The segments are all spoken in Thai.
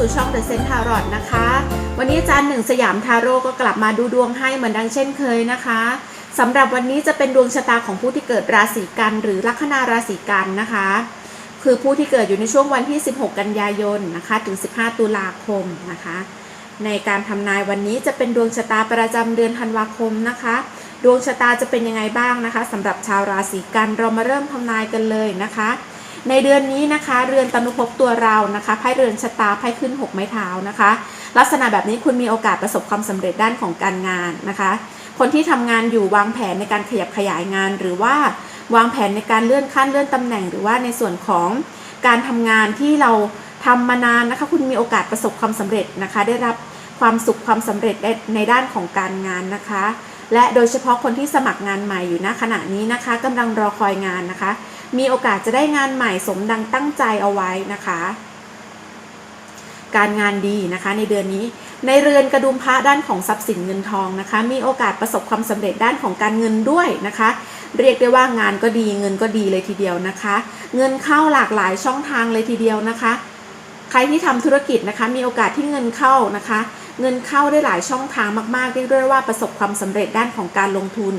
สู่ช่อง The Sense Tarot นะคะ วันนี้อาจารย์หนึ่งสยามทาโร่ก็กลับมาดูดวงให้เหมือนดังเช่นเคยนะคะสำหรับวันนี้จะเป็นดวงชะตาของผู้ที่เกิดราศีกันหรือลัคนาราศีกันนะคะ คือผู้ที่เกิดอยู่ในช่วงวันที่ 16 กันยายนนะคะ ถึง 15 ตุลาคมนะคะ ในการทำนายวันนี้จะเป็นดวงชะตาประจำเดือนธันวาคมนะคะ ดวงชะตาจะเป็นยังไงบ้างนะคะสำหรับชาวราศีกันเรามาเริ่มทำนายกันเลยนะคะ ในเดือนนี้นะคะ เรือนตนุภพตัวเรานะคะไพ่เรือนชะตาไพ่ขึ้น 6 ไม้เท้านะคะ ลักษณะแบบนี้คุณมีโอกาสประสบความสำเร็จด้านของการงานนะคะ คนที่ทำงานอยู่วางแผนในการขยับขยายงาน หรือว่าวางแผนในการเลื่อนขั้นเลื่อนตำแหน่ง หรือว่าในส่วนของการทำงานที่เราทำมานานนะคะ คุณมีโอกาสประสบความสำเร็จนะคะ ได้รับความสุขความสำเร็จในด้านของการงานนะคะ และโดยเฉพาะคนที่สมัครงานใหม่อยู่ณขณะนี้นะคะกำลังรอคอยงานนะคะ มีโอกาสจะได้งานใหม่สมดังตั้งใจเอาไว้นะคะ การงานดีนะคะในเดือนนี้ ในเรือนกระดุมพระด้านของทรัพย์สินเงินทองนะคะ มีโอกาสประสบความสำเร็จด้านของการเงินด้วยนะคะ เรียกได้ว่างานก็ดีเงินก็ดีเลยทีเดียวนะคะ เงินเข้าหลากหลายช่องทางเลยทีเดียวนะคะ ใครที่ทำธุรกิจนะคะ มีโอกาสที่เงินเข้านะคะ เงินเข้าได้หลายช่องทางมากๆเรียกได้ว่าประสบความสำเร็จด้านของการลงทุน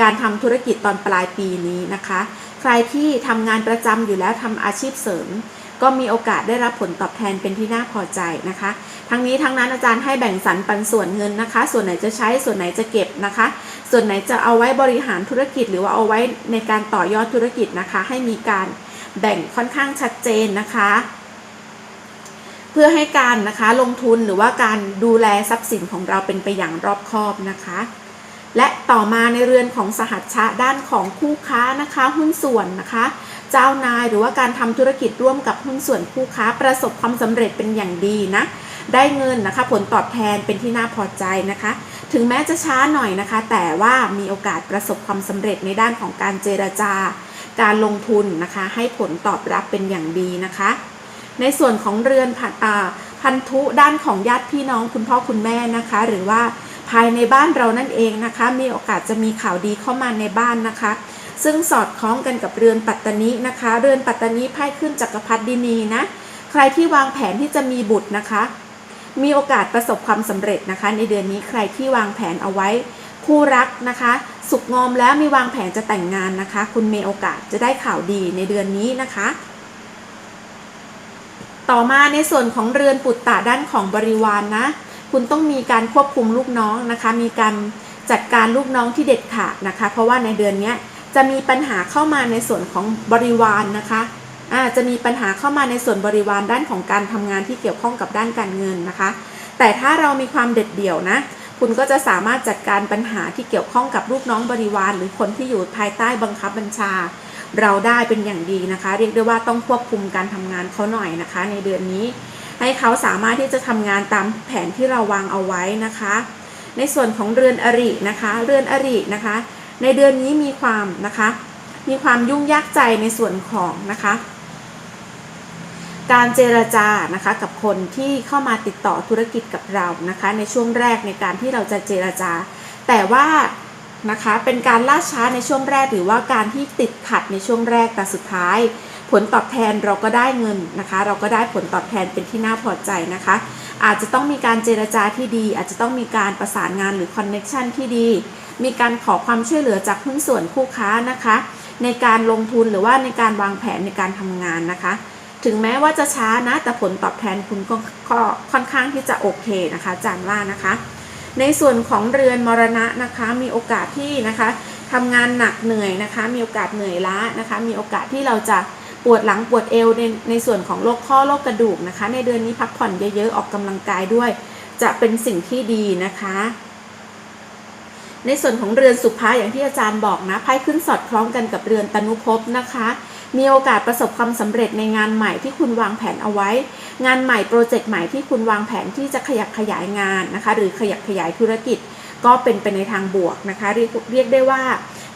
การทำธุรกิจตอนปลายปีนี้นะคะ ใครที่ทำงานประจำอยู่แล้วทำอาชีพเสริม ก็มีโอกาสได้รับผลตอบแทนเป็นที่น่าพอใจนะคะ ทั้งนี้ทั้งนั้นอาจารย์ให้แบ่งสรรปันส่วนเงินนะคะ ส่วนไหนจะใช้ส่วนไหนจะเก็บนะคะ ส่วนไหนจะเอาไว้บริหารธุรกิจ หรือว่าเอาไว้ในการต่อยอดธุรกิจนะคะ ให้มีการแบ่งค่อนข้างชัดเจนนะคะเพื่อให้การนะคะลงทุนหรือว่าการดูแลทรัพย์สินของเราเป็นไปอย่างรอบคอบนะคะ และต่อมาในเรือนของสหัชชะด้านของคู่ค้านะคะหุ้นส่วนนะคะ เจ้านายหรือว่าการทำธุรกิจร่วมกับหุ้นส่วนคู่ค้าประสบความสำเร็จเป็นอย่างดีนะได้เงินนะคะผลตอบแทนเป็นที่น่าพอใจนะคะ ถึงแม้จะช้าหน่อยนะคะ แต่ว่ามีโอกาสประสบความสำเร็จในด้านของการเจรจา การลงทุนนะคะ ให้ผลตอบรับเป็นอย่างดีนะคะ ในส่วนของเรือนพันอาพันธุด้านของญาติพี่น้องคุณพ่อคุณแม่นะคะ หรือว่า ภายในบ้านเรานั่นเองนะคะ มีโอกาสจะมีข่าวดีเข้ามาในบ้านนะคะ ซึ่งสอดคล้องกันกับเรือนปัตตนินะคะ เรือนปัตตนิไพ่ขึ้นจักรพรรดินีนะ ใครที่วางแผนที่จะมีบุตรนะคะ มีโอกาสประสบความสำเร็จนะคะ ในเดือนนี้ใครที่วางแผนเอาไว้ คู่รักนะคะ สุกงอมแล้วมีวางแผนจะแต่งงานนะคะ คุณมีโอกาสจะได้ข่าวดีในเดือนนี้นะคะต่อมาในส่วนของเรือนปุตตะด้านของบริวารนนะ คุณต้องมีการควบคุมลูกน้องนะคะ มีการจัดการลูกน้องที่เด็ดขาดนะคะ เพราะว่าในเดือนนี้จะมีปัญหาเข้ามาในส่วนของบริวารนนะคะอาจะมีปัญหาเข้ามาในส่วนบริวารด้านของการทำงานที่เกี่ยวข้องกับด้านการเงินนะคะ แต่ถ้าเรามีความเด็ดเดี่ยวนะ คุณก็จะสามารถจัดการปัญหาที่เกี่ยวข้องกับลูกน้องบริวาร หรือคนที่อยู่ภายใต้บังคับบัญชา เราได้เป็นอย่างดีนะคะ เรียกได้ว่าต้องควบคุมการทำงานเขาหน่อยนะคะ ในเดือนนี้ ให้เขาสามารถที่จะทำงานตามแผนที่เราวางเอาไว้นะคะ ในส่วนของเรือนอรินะคะ เรือนอรินะคะ ในเดือนนี้มีความนะคะ มีความยุ่งยากใจในส่วนของนะคะ การเจรจานะคะกับคนที่เข้ามาติดต่อธุรกิจกับเรานะคะ ในช่วงแรกในการที่เราจะเจรจา แต่ว่านะคะเป็นการล่าช้าในช่วงแรกหรือว่าการที่ติดขัดในช่วงแรกแต่สุดท้าย ลตอบแทนเราก็ได้เงินนะคะ เราก็ได้ผลตอบแทนเป็นที่น่าพอใจนะคะ อาจจะต้องมีการเจรจาที่ดี อาจจะต้องมีการประสานงานหรือคอนเน็ชันที่ดี มีการขอความช่วยเหลือจากหุ้นส่วนคู่ค้านะคะ ในการลงทุนหรือว่าในการวางแผนในการทำงานนะคะ ถึงแม้ว่าจะช้านะแต่ผลตอบแทนคุณก็ก็ค่อนข้างที่จะโอเคนะคะอาจารย์ว่านะคะ ในส่วนของเรือนมรณะนะคะมีโอกาสที่นะคะทำงานหนักเหนื่อยนะคะ มีโอกาสเหนื่อยล้านะคะ มีโอกาสที่เราจะ ปวดหลังปวดเอวในในส่วนของโรคข้อโรคกระดูกนะคะ ในเดือนนี้พักผ่อนเยอะๆออกกำลังกายด้วย จะเป็นสิ่งที่ดีนะคะ ในส่วนของเรือนสุภาอย่างที่อาจารย์บอกนะไพ่ขึ้นสอดคล้องกันกับเรือนตนุภพนะคะ มีโอกาสประสบความสำเร็จในงานใหม่ที่คุณวางแผนเอาไว้ งานใหม่โปรเจกต์ใหม่ที่คุณวางแผนที่จะขยับขยายงานนะคะ หรือขยับขยายธุรกิจ ก็เป็นไปในทางบวกนะคะ เรียกเรียกได้ว่า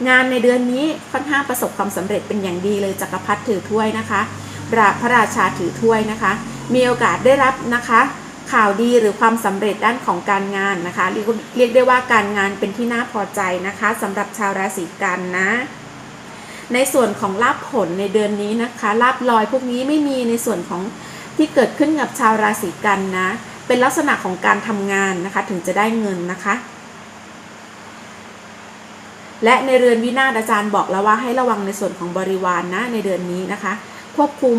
งานในเดือนนี้ค่อนข้างประสบความสำเร็จเป็นอย่างดีเลยจักรพรรดิถือถ้วยนะคะราพระราชาถือถ้วยนะคะ มีโอกาสได้รับนะคะ ข่าวดีหรือความสำเร็จด้านของการงานนะคะเรียกเรียกได้ว่าการงานเป็นที่น่าพอใจนะคะสำหรับชาวราศีกันนะ ในส่วนของลาบผลในเดือนนี้นะคะลาบลอยพวกนี้ไม่มีในส่วนของที่เกิดขึ้นกับชาวราศีกันนะ เป็นลักษณะของการทำงานนะคะ ถึงจะได้เงินนะคะ และในเรือนวินาศอาจารย์บอกแล้วว่าให้ระวังในส่วนของบริวารนนะในเดือนนี้นะคะ ควบคุม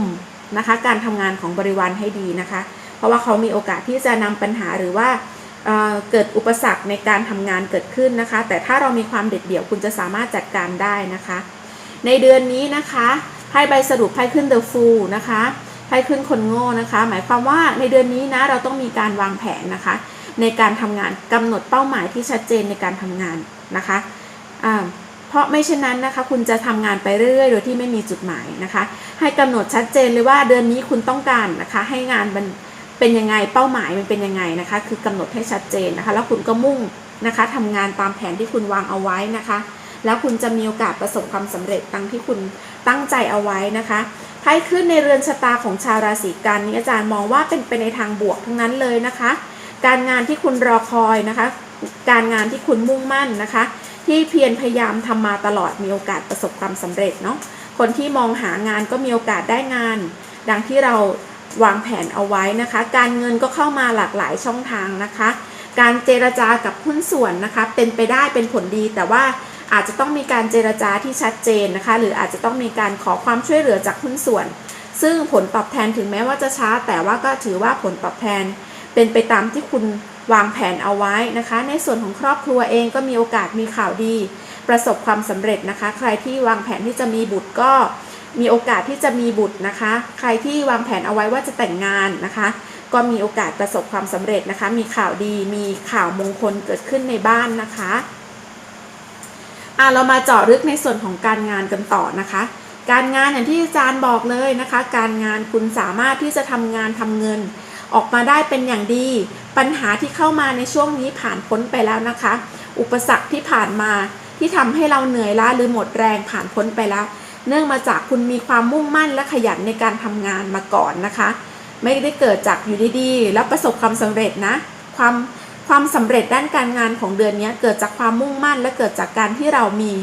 นะคะการทำงานของบริวารให้ดีนะคะ เพราะว่าเขามีโอกาสที่จะนำปัญหาหรือว่าเเกิดอุปสรรคในการทำงานเกิดขึ้นนะคะ แต่ถ้าเรามีความเด็ดเดี่ยวคุณจะสามารถจัดการได้นะคะ ในเดือนนี้นะคะไพ่ใบสรุปไพ่ขึ้น The Fool นะคะไพ่ขึ้นคนโง่นะคะ หมายความว่าในเดือนนี้นะเราต้องมีการวางแผนนะคะ ในการทำงานกำหนดเป้าหมายที่ชัดเจนในการทำงานนะคะ เพราะไม่เช่นนั้นนะคะคุณจะทำงานไปเรื่อยๆ โดยที่ไม่มีจุดหมายนะคะ ให้กำหนดชัดเจนเลยว่าเดือนนี้คุณต้องการนะคะ ให้งานมันเป็นยังไงเป้าหมายมันเป็นยังไงนะคะ คือกำหนดให้ชัดเจนนะคะ แล้วคุณก็มุ่งนะคะทำงานตามแผนที่คุณวางเอาไว้นะคะ แล้วคุณจะมีโอกาสประสบความสำเร็จดังที่คุณตั้งใจเอาไว้นะคะไพ่ขึ้นในเรือนชะตาของชาวราศีกันนี้อาจารย์มองว่าเป็นไปในทางบวกทั้งนั้นเลยนะคะ การงานที่คุณรอคอยนะคะ การงานที่คุณมุ่งมั่นนะคะ ที่เพียรพยายามทำมาตลอดมีโอกาสประสบความสำเร็จเนาะคนที่มองหางานก็มีโอกาสได้งาน ดังที่เราวางแผนเอาไว้นะคะ การเงินก็เข้ามาหลากหลายช่องทางนะคะ การเจรจากับหุ้นส่วนนะคะ เป็นไปได้เป็นผลดี แต่ว่าอาจจะต้องมีการเจรจาที่ชัดเจนนะคะ หรืออาจจะต้องมีการขอความช่วยเหลือจากหุ้นส่วน ซึ่งผลตอบแทนถึงแม้ว่าจะช้า แต่ว่าก็ถือว่าผลตอบแทนเป็นไปตามที่คุณ วางแผนเอาไว้นะคะ ในส่วนของครอบครัวเองก็มีโอกาสมีข่าวดี ประสบความสำเร็จนะคะ ใครที่วางแผนที่จะมีบุตรก็มีโอกาสที่จะมีบุตรนะคะ ใครที่วางแผนเอาไว้ว่าจะแต่งงานนะคะ ก็มีโอกาสประสบความสำเร็จนะคะ มีข่าวดีมีข่าวมงคลเกิดขึ้นในบ้านนะคะอะเรามาเจาะลึกในส่วนของการงานกันต่อนะคะ การงานอย่างที่อาจารย์บอกเลยนะคะ การงานคุณสามารถที่จะทำงานทำเงิน ออกมาได้เป็นอย่างดี ปัญหาที่เข้ามาในช่วงนี้ผ่านพ้นไปแล้วนะคะ อุปสรรคที่ผ่านมาที่ทำให้เราเหนื่อยล้าหรือหมดแรงผ่านพ้นไปแล้ว เนื่องมาจากคุณมีความมุ่งมั่นและขยันในการทำงานมาก่อนนะคะ ไม่ได้เกิดจากอยู่ดีๆ แล้วประสบความสำเร็จนะ ความความสำเร็จด้านการงานของเดือนนี้เกิดจากความมุ่งมั่นและเกิดจากการที่เรามี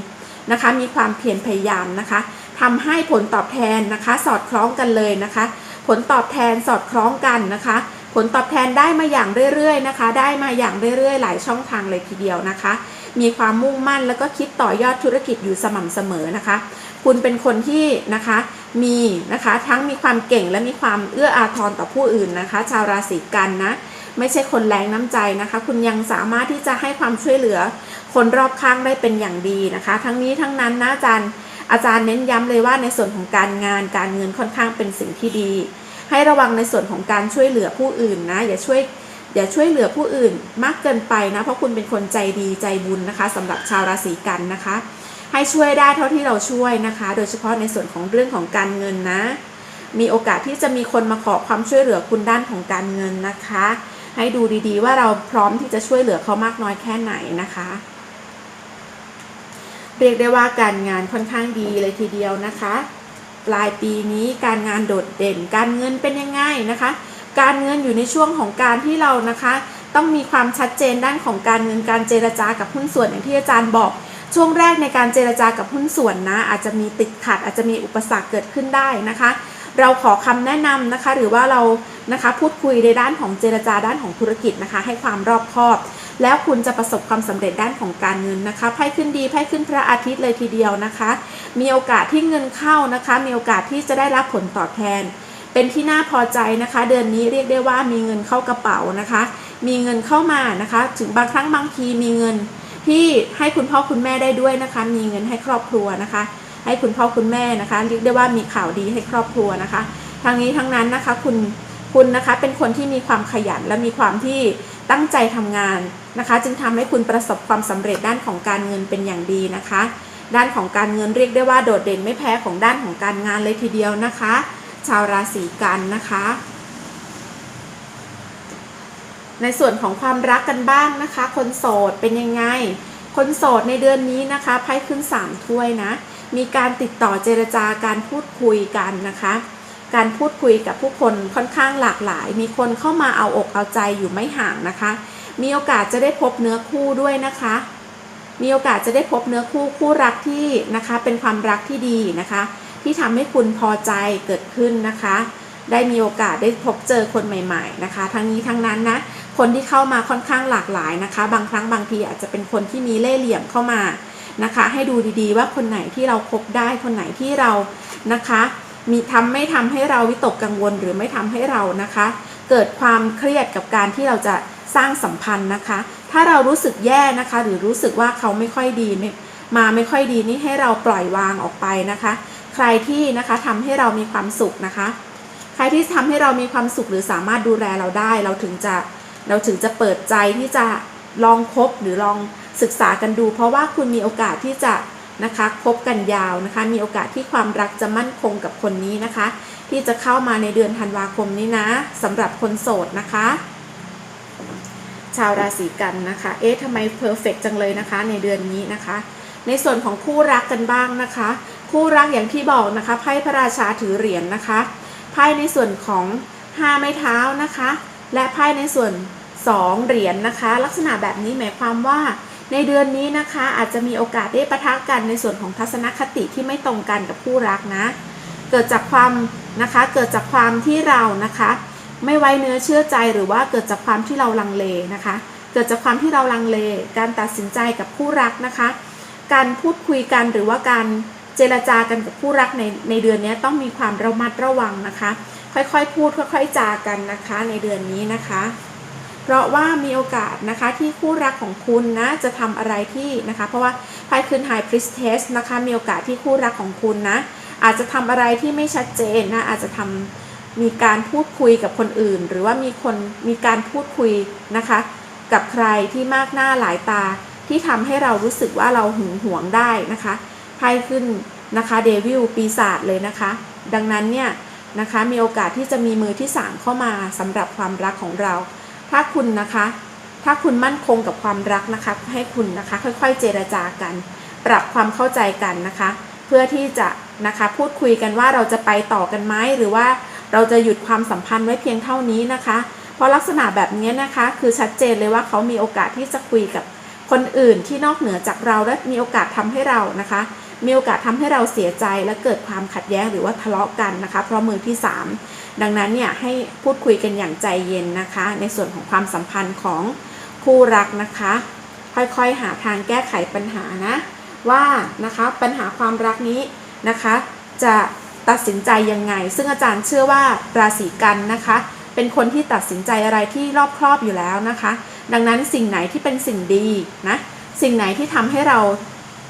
นะคะ มีความเพียรพยายามนะคะทำให้ผลตอบแทนนะคะ สอดคล้องกันเลยนะคะ ผลตอบแทนสอดคล้องกันนะคะ ผลตอบแทนได้มาอย่างเรื่อยๆนะคะ ได้มาอย่างเรื่อยๆ หลายช่องทางเลยทีเดียวนะคะ มีความมุ่งมั่นแล้วก็คิดต่อยอดธุรกิจอยู่สม่ำเสมอนะคะ คุณเป็นคนที่นะคะมีนะคะทั้งมีความเก่งและมีความเอื้ออาทรต่อผู้อื่นนะคะ ชาวราศีกันนะไม่ใช่คนแรงน้ำใจนะคะ คุณยังสามารถที่จะให้ความช่วยเหลือ คนรอบข้างได้เป็นอย่างดีนะคะ ทั้งนี้ทั้งนั้นนะอาจารย์ อาจารย์เน้นย้ำเลยว่าในส่วนของการงานการเงินค่อนข้างเป็นสิ่งที่ดี ให้ระวังในส่วนของการช่วยเหลือผู้อื่นนะ อย่าช่วยอย่าช่วยเหลือผู้อื่นมากเกินไปนะ เพราะคุณเป็นคนใจดีใจบุญนะคะสำหรับชาวราศีกันนะคะ ให้ช่วยได้เท่าที่เราช่วยนะคะ โดยเฉพาะในส่วนของเรื่องของการเงินนะ มีโอกาสที่จะมีคนมาขอความช่วยเหลือคุณด้านของการเงินนะคะ ให้ดูดีๆ ว่าเราพร้อมที่จะช่วยเหลือเขามากน้อยแค่ไหนนะคะ เรียกได้ว่าการงานค่อนข้างดีเลยทีเดียวนะคะ ปลายปีนี้การงานโดดเด่น การเงินเป็นยังไงนะคะ การเงินอยู่ในช่วงของการที่เรานะคะ ต้องมีความชัดเจนด้านของการเงินการเจรจากับหุ้นส่วนอย่างที่อาจารย์บอก ช่วงแรกในการเจรจากับหุ้นส่วนนะ อาจจะมีติดขัดอาจจะมีอุปสรรคเกิดขึ้นได้นะคะ เราขอคำแนะนำนะคะ หรือว่าเรานะคะพูดคุยในด้านของเจรจาด้านของธุรกิจนะคะ ให้ความรอบคอบ แล้วคุณจะประสบความสำเร็จด้านของการเงินนะคะไพ่ขึ้นดีไพ่ขึ้นพระอาทิตย์เลยทีเดียวนะคะ มีโอกาสที่เงินเข้านะคะ มีโอกาสที่จะได้รับผลตอบแทน เป็นที่น่าพอใจนะคะ เดือนนี้เรียกได้ว่ามีเงินเข้ากระเป๋านะคะ มีเงินเข้ามานะคะ ถึงบางครั้งบางทีมีเงินที่ให้คุณพ่อคุณแม่ได้ด้วยนะคะ มีเงินให้ครอบครัวนะคะ ให้คุณพ่อคุณแม่นะคะเรียกได้ว่ามีข่าวดีให้ครอบครัวนะคะทั้งนี้ทั้งนั้นนะคะคุณคุณนะคะเป็นคนที่มีความขยันและมีความที่ตั้งใจทำงานนะคะ จึงทำให้คุณประสบความสำเร็จด้านของการเงินเป็นอย่างดีนะคะ ด้านของการเงินเรียกได้ว่าโดดเด่นไม่แพ้ของด้านของการงานเลยทีเดียวนะคะ ชาวราศีกันนะคะ ในส่วนของความรักกันบ้างนะคะ คนโสดเป็นยังไง คนโสดในเดือนนี้นะคะไพ่ขึ้น3ถ้วยนะ มีการติดต่อเจรจาการพูดคุยกันนะคะ การพูดคุยกับผู้คนค่อนข้างหลากหลาย มีคนเข้ามาเอาอกเอาใจอยู่ไม่ห่างนะคะ มีโอกาสจะได้พบเนื้อคู่ด้วยนะคะ มีโอกาสจะได้พบเนื้อคู่คู่รักที่นะคะ เป็นความรักที่ดีนะคะ ที่ทำให้คุณพอใจเกิดขึ้นนะคะ ได้มีโอกาสได้พบเจอคนใหม่ ๆนะคะ ทั้งนี้ทั้งนั้นนะคนที่เข้ามาค่อนข้างหลากหลายนะคะ บางครั้งบางทีอาจจะเป็นคนที่มีเล่ห์เหลี่ยมเข้ามา นะคะ ให้ดูดีๆ ว่าคนไหนที่เราคบได้คนไหนที่เรานะคะ มีทำไม่ทำให้เราวิตกกังวลหรือไม่ทำให้เรานะคะ เกิดความเครียดกับการที่เราจะสร้างสัมพันธ์นะคะ ถ้าเรารู้สึกแย่นะคะ หรือรู้สึกว่าเขาไม่ค่อยดีไม่มาไม่ค่อยดีนี่ให้เราปล่อยวางออกไปนะคะ ใครที่นะคะทำให้เรามีความสุขนะคะ ใครที่ทำให้เรามีความสุขหรือสามารถดูแลเราได้ เราถึงจะเราถึงจะเปิดใจที่จะลองคบหรือลอง ศึกษากันดู เพราะว่าคุณมีโอกาสที่จะนะคะคบกันยาวนะคะ มีโอกาสที่ความรักจะมั่นคงกับคนนี้นะคะ ที่จะเข้ามาในเดือนธันวาคมนี้นะสำหรับคนโสดนะคะ ชาวราศีกันนะคะ เอ๊ะทำไมเพอร์เฟกจังเลยนะคะ ในเดือนนี้นะคะ ในส่วนของคู่รักกันบ้างนะคะ คู่รักอย่างที่บอกนะคะไพ่พระราชาถือเหรียญนนะคะไพ่ในส่วนของห้าไม้เท้านะคะ และไพ่ในส่วนสองเหรียญนนะคะ ลักษณะแบบนี้หมายความว่า ในเดือนนี้นะคะอาจจะมีโอกาสได้ปะทะกันในส่วนของทัศนคติที่ไม่ตรงกันกับคู่รักนะ เกิดจากความนะคะเกิดจากความที่เรานะคะ ไม่ไว้เนื้อเชื่อใจหรือว่าเกิดจากความที่เราลังเลนะคะ เกิดจากความที่เราลังเล การตัดสินใจกับคู่รักนะคะ การพูดคุยกันหรือว่าการเจรจากันกับคู่รักในในเดือนนี้ต้องมีความระมัดระวังนะคะ ค่อยๆ พูดค่อย ๆจากันนะคะ ในเดือนนี้นะคะ เพราะว่ามีโอกาสนะคะที่คู่รักของคุณนะจะทำอะไรที่นะคะ เพราะว่าไพ่คืนไฮพริสเทสนะคะมีโอกาสที่คู่รักของคุณนะอาจจะทำอะไรที่ไม่ชัดเจนนะอาจจะทำมีการพูดคุยกับคนอื่น หรือว่ามีคนมีการพูดคุยนะคะ กับใครที่มากหน้าหลายตาที่ทำให้เรารู้สึกว่าเราหึงหวงได้นะคะไพ่ขึ้นนะคะเดวิลปีศาจเลยนะคะ ดังนั้นเนี่ยนะคะมีโอกาสที่จะมีมือที่สามเข้ามาสำหรับความรักของเรา ถ้าคุณนะคะ ถ้าคุณมั่นคงกับความรักนะคะ ให้คุณนะคะ ค่อยๆ เจรจากัน ปรับความเข้าใจกันนะคะ เพื่อที่จะนะคะพูดคุยกันว่าเราจะไปต่อกันไหมหรือว่าเราจะหยุดความสัมพันธ์ไว้เพียงเท่านี้นะคะ เพราะลักษณะแบบนี้นะคะ คือชัดเจนเลยว่าเขามีโอกาสที่จะคุยกับคนอื่นที่นอกเหนือจากเราและมีโอกาสทำให้เรานะคะ มีโอกาสทำให้เราเสียใจและเกิดความขัดแย้งหรือว่าทะเลาะกันนะคะ เพราะมือที่ 3 ดังนั้นเนี่ยให้พูดคุยกันอย่างใจเย็นนะคะ ในส่วนของความสัมพันธ์ของคู่รักนะคะ ค่อยๆหาทางแก้ไขปัญหานะ ว่านะคะปัญหาความรักนี้นะคะ จะตัดสินใจยังไง ซึ่งอาจารย์เชื่อว่าราศีกันนะคะ เป็นคนที่ตัดสินใจอะไรที่รอบครอบอยู่แล้วนะคะ ดังนั้นสิ่งไหนที่เป็นสิ่งดีนะสิ่งไหนที่ทำให้เรา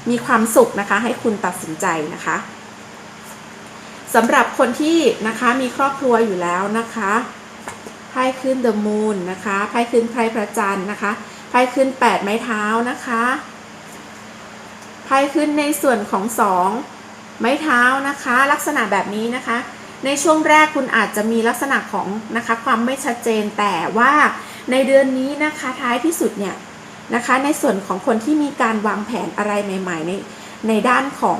มีความสุขนะคะ ให้คุณตัดสินใจนะคะ สำหรับคนที่นะคะมีครอบครัวอยู่แล้วนะคะไพ่ขึ้น The Moon นะคะไพ่ขึ้นไพ่พระจันทร์นะคะไพ่ขึ้น8ไม้เท้านะคะไพ่ขึ้นในส่วนของ2ไม้เท้านะคะ ลักษณะแบบนี้นะคะ ในช่วงแรกคุณอาจจะมีลักษณะของนะคะความไม่ชัดเจนแต่ว่าในเดือนนี้นะคะท้ายที่สุดเนี่ยนะคะ ในส่วนของคนที่มีการวางแผนอะไรใหม่ ๆ ในในด้านของ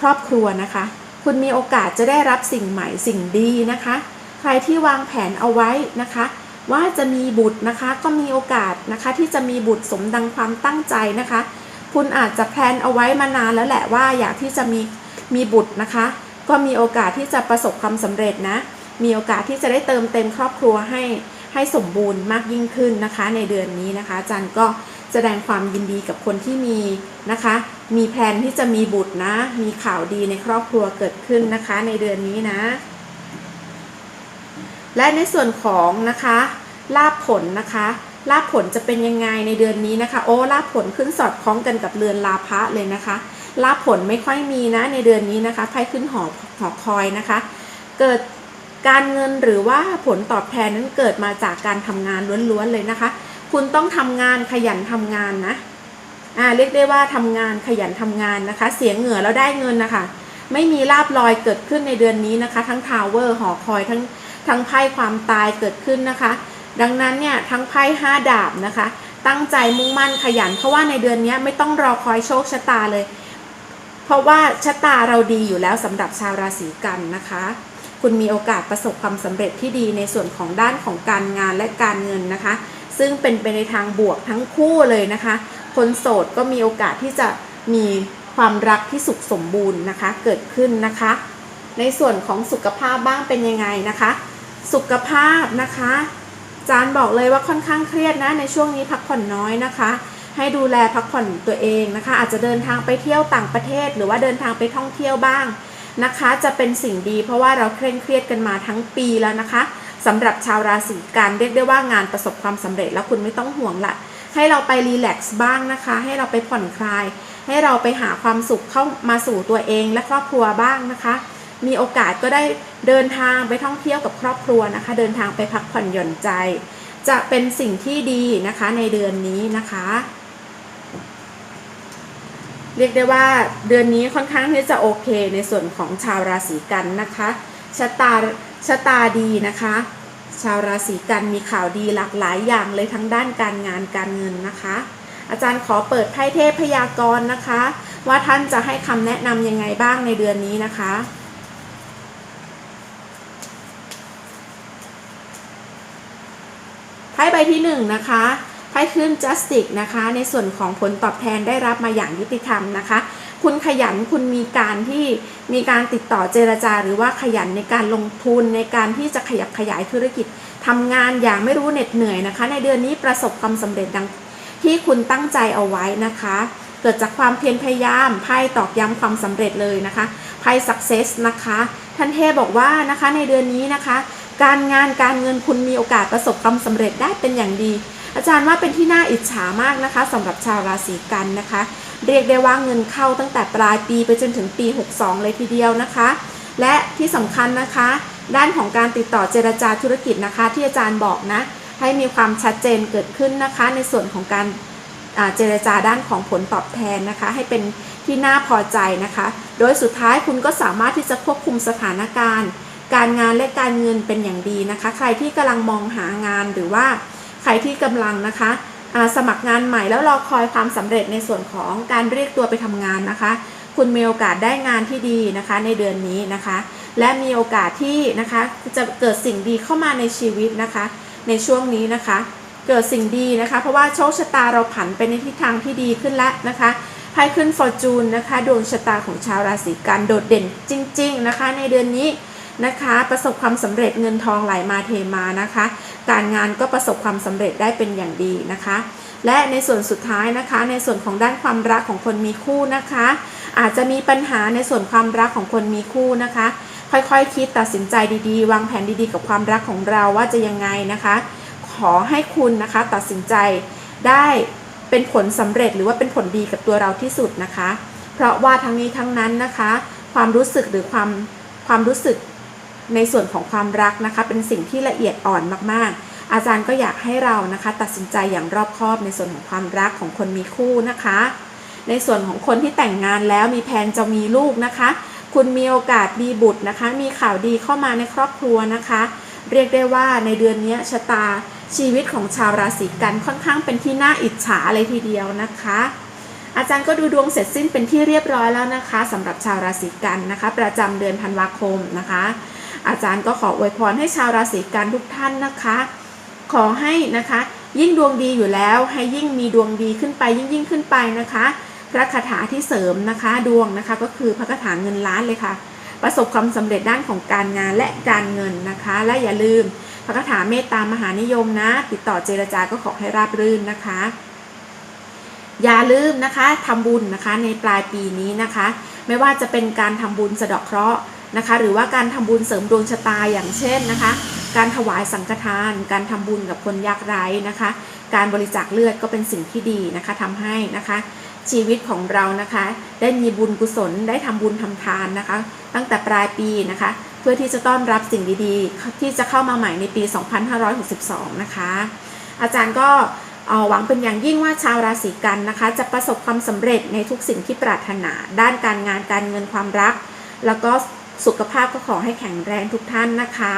ครอบครัวนะคะ คุณมีโอกาสจะได้รับสิ่งใหม่สิ่งดีนะคะ ใครที่วางแผนเอาไว้นะคะ ว่าจะมีบุตรนะคะก็มีโอกาสนะคะที่จะมีบุตรสมดังความตั้งใจนะคะ คุณอาจจะแพลนเอาไว้มานานแล้วแหละว่าอยากที่จะมีมีบุตรนะคะ ก็มีโอกาสที่จะประสบความสำเร็จนะ มีโอกาสที่จะได้เติมเต็มครอบครัวให้ให้สมบูรณ์มากยิ่งขึ้นนะคะ ในเดือนนี้นะคะจันก็ แสดงความยินดีกับคนที่มีนะคะ มีแผนที่จะมีบุตรนะ มีข่าวดีในครอบครัวเกิดขึ้นนะคะ ในเดือนนี้นะ และในส่วนของนะคะลาบผลนะคะลาบผลจะเป็นยังไงในเดือนนี้นะคะ โอ้ลาบผลขึ้นสอดคล้องกันกับเรือนลาภะเลยนะคะลาบผลไม่ค่อยมีนะในเดือนนี้นะคะไพ่ขึ้นหอหอคอยนะคะ เกิดการเงินหรือว่าผลตอบแทนนั้นเกิดมาจากการทำงานล้วนๆเลยนะคะ คุณต้องทำงานขยันทำงานนะอ่าเรียกได้ว่าทำงานขยันทำงานนะคะ เสียเหงื่อแล้วได้เงินนะคะ ไม่มีลาบลอยเกิดขึ้นในเดือนนี้นะคะ ทั้งทาวเวอร์หอคอยทั้งทั้งไพ่ความตายเกิดขึ้นนะคะ ดังนั้นเนี่ยทั้งไพ่ห้าดาบนะคะ ตั้งใจมุ่งมั่นขยัน เพราะว่าในเดือนนี้ไม่ต้องรอคอยโชคชะตาเลย เพราะว่าชะตาเราดีอยู่แล้วสำหรับชาวราศีกันนะคะ คุณมีโอกาสประสบความสำเร็จที่ดีในส่วนของด้านของการงานและการเงินนะคะ ซึ่งเป็นไปในทางบวกทั้งคู่เลยนะคะ คนโสดก็มีโอกาสที่จะมีความรักที่สุขสมบูรณ์นะคะ เกิดขึ้นนะคะ ในส่วนของสุขภาพบ้างเป็นยังไงนะคะ สุขภาพนะคะ จานบอกเลยว่าค่อนข้างเครียดนะในช่วงนี้พักผ่อนน้อยนะคะ ให้ดูแลพักผ่อนตัวเองนะคะ อาจจะเดินทางไปเที่ยวต่างประเทศ หรือว่าเดินทางไปท่องเที่ยวบ้างนะคะ จะเป็นสิ่งดีเพราะว่าเราเคร่งเครียดกันมาทั้งปีแล้วนะคะ สำหรับชาวราศีกันเรียกได้ว่างานประสบความสำเร็จแล้วคุณไม่ต้องห่วงละให้เราไปรีแลกซ์บ้างนะคะ ให้เราไปผ่อนคลาย ให้เราไปหาความสุขเข้ามาสู่ตัวเองและครอบครัวบ้างนะคะ มีโอกาสก็ได้เดินทางไปท่องเที่ยวกับครอบครัวนะคะ เดินทางไปพักผ่อนหย่อนใจ จะเป็นสิ่งที่ดีนะคะในเดือนนี้นะคะ เรียกได้ว่าเดือนนี้ค่อนข้างที่จะโอเคในส่วนของชาวราศีกันนะคะชะตาชะตาดีนะคะ ชาวราศีกันมีข่าวดีหลากหลายอย่างเลยทั้งด้านการงานการเงินนะคะ อาจารย์ขอเปิดไพ่เทพพยากรณ์นะคะ ว่าท่านจะให้คำแนะนำยังไงบ้างในเดือนนี้นะคะไพ่ใบที่หนึ่งนะคะไพ่ขึ้น justice นะคะ ในส่วนของผลตอบแทนได้รับมาอย่างยุติธรรมนะคะ คุณขยันคุณมีการที่มีการติดต่อเจรจา หรือว่าขยันในการลงทุนในการที่จะขยับขยายธุรกิจทำงานอย่างไม่รู้เหน็ดเหนื่อยนะคะ ในเดือนนี้ประสบความสำเร็จดังที่คุณตั้งใจเอาไว้นะคะ เกิดจากความเพียรพยายามไพ่ตอกย้ำความสำเร็จเลยนะคะไพ่ success นะคะท่านเทพบอกว่านะคะในเดือนนี้นะคะ การงานการเงินคุณมีโอกาสประสบความสำเร็จได้เป็นอย่างดี อาจารย์ว่าเป็นที่น่าอิจฉามากนะคะสำหรับชาวราศีกันนะคะ เรียกได้ว่าเงินเข้าตั้งแต่ปลายปีไปจนถึงปี 62 เลยทีเดียวนะคะ และที่สำคัญนะคะ ด้านของการติดต่อเจรจาธุรกิจนะคะ ที่อาจารย์บอกนะ ให้มีความชัดเจนเกิดขึ้นนะคะ ในส่วนของการเจรจาด้านของผลตอบแทนนะคะ ให้เป็นที่น่าพอใจนะคะ โดยสุดท้ายคุณก็สามารถที่จะควบคุมสถานการณ์ การงานและการเงินเป็นอย่างดีนะคะ ใครที่กำลังมองหางานหรือว่าใครที่กำลังนะคะ สมัครงานใหม่แล้วรอคอยความสำเร็จในส่วนของการเรียกตัวไปทำงานนะคะ คุณมีโอกาสได้งานที่ดีนะคะในเดือนนี้นะคะ และมีโอกาสที่นะคะจะเกิดสิ่งดีเข้ามาในชีวิตนะคะ ในช่วงนี้นะคะ เกิดสิ่งดีนะคะ เพราะว่าโชคชะตาเราผันไปในทิศทางที่ดีขึ้นแล้วนะคะไพ่ขึ้นฟอร์จูนนะคะดวงชะตาของชาวราศีกันโดดเด่นจริง ๆ นะคะ ในเดือนนี้ นะคะ ประสบความสำเร็จเงินทองไหลมาเทมานะคะ การงานก็ประสบความสำเร็จได้เป็นอย่างดีนะคะ และในส่วนสุดท้ายนะคะ ในส่วนของด้านความรักของคนมีคู่นะคะ อาจจะมีปัญหาในส่วนความรักของคนมีคู่นะคะ ค่อยๆคคิดตัดสินใจดีๆ วางแผนดีๆ กับความรักของเราว่าจะยังไงนะคะ ขอให้คุณนะคะตัดสินใจได้เป็นผลสำเร็จหรือว่าเป็นผลดีกับตัวเราที่สุดนะคะ เพราะว่าทั้งนี้ทั้งนั้นนะคะ ความรู้สึกหรือความความรู้สึก ในส่วนของความรักนะคะ เป็นสิ่งที่ละเอียดอ่อนมากๆ อาจารย์ก็อยากให้เรานะคะ ตัดสินใจอย่างรอบคอบในส่วนของความรักของคนมีคู่นะคะ ในส่วนของคนที่แต่งงานแล้วมีแผนจะมีลูกนะคะ คุณมีโอกาสมีบุตรนะคะ มีข่าวดีเข้ามาในครอบครัวนะคะ เรียกได้ว่าในเดือนนี้ชะตาชีวิตของชาวราศีกันค่อนข้างเป็นที่น่าอิจฉาเลยทีเดียวนะคะ อาจารย์ก็ดูดวงเสร็จสิ้นเป็นที่เรียบร้อยแล้วนะคะสำหรับชาวราศีกันนะคะ ประจำเดือนธันวาคมนะคะ อาจารย์ก็ขออวยพรให้ชาวราศีกันทุกท่านนะคะ ขอให้นะคะ ยิ่งดวงดีอยู่แล้ว ให้ยิ่งมีดวงดีขึ้นไปยิ่งยิ่งขึ้นไปนะคะ พระคาถาที่เสริมนะคะดวงนะคะก็คือพระคาถาเงินล้านเลยค่ะ ประสบความสำเร็จด้านของการงานและการเงินนะคะ และอย่าลืมพระคาถาเมตตามหานิยมนะ ติดต่อเจรจาก็ขอให้ราบรื่นนะคะ อย่าลืมนะคะทำบุญนะคะในปลายปีนี้นะคะ ไม่ว่าจะเป็นการทำบุญสะดาะเคราะห์ นะคะ หรือว่าการทำบุญเสริมดวงชะตาอย่างเช่นนะคะ การถวายสังฆทาน การทำบุญกับคนยากไร้นะคะ การบริจาคเลือดก็เป็นสิ่งที่ดีนะคะทำให้นะคะชีวิตของเรานะคะ ได้มีบุญกุศลได้ทำบุญทำทานนะคะ ตั้งแต่ปลายปีนะคะ เพื่อที่จะต้อนรับสิ่งดีๆ ที่จะเข้ามาใหม่ในปี 2562 นะคะ อาจารย์ก็หวังเป็นอย่างยิ่งว่าชาวราศีกันนะคะ จะประสบความสำเร็จในทุกสิ่งที่ปรารถนา ด้านการงานการเงินความรัก แล้วก็ สุขภาพก็ขอให้แข็งแรงทุกท่านนะคะ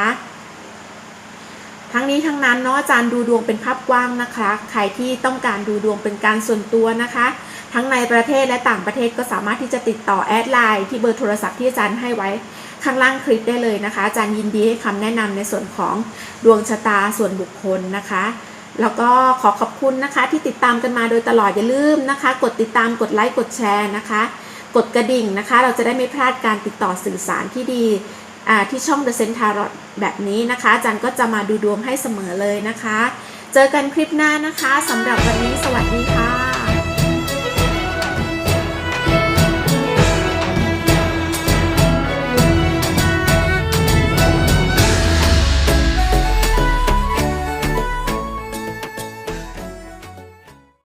ทั้งนี้ทั้งนั้นเนาะอาจารย์ดูดวงเป็นภาพกว้างนะคะ ใครที่ต้องการดูดวงเป็นการส่วนตัวนะคะ ทั้งในประเทศและต่างประเทศก็สามารถที่จะติดต่อแอดไลน์ที่เบอร์โทรศัพท์ที่อาจารย์ให้ไว้ข้างล่างคลิปได้เลยนะคะอาจารย์ยินดีให้คำแนะนำในส่วนของดวงชะตาส่วนบุคคลนะคะ แล้วก็ขอขอบคุณนะคะที่ติดตามกันมาโดยตลอดอย่าลืมนะคะ กดติดตามกดไลค์กดแชร์นะคะ กดกระดิ่งนะคะ เราจะได้ไม่พลาดการติดต่อสื่อสารที่ดีที่ช่อง The Cent Tarot แบบนี้นะคะอาจารย์ก็จะมาดูดวงให้เสมอเลยนะคะ เจอกันคลิปหน้านะคะสำหรับวันนี้สวัสดีค่ะ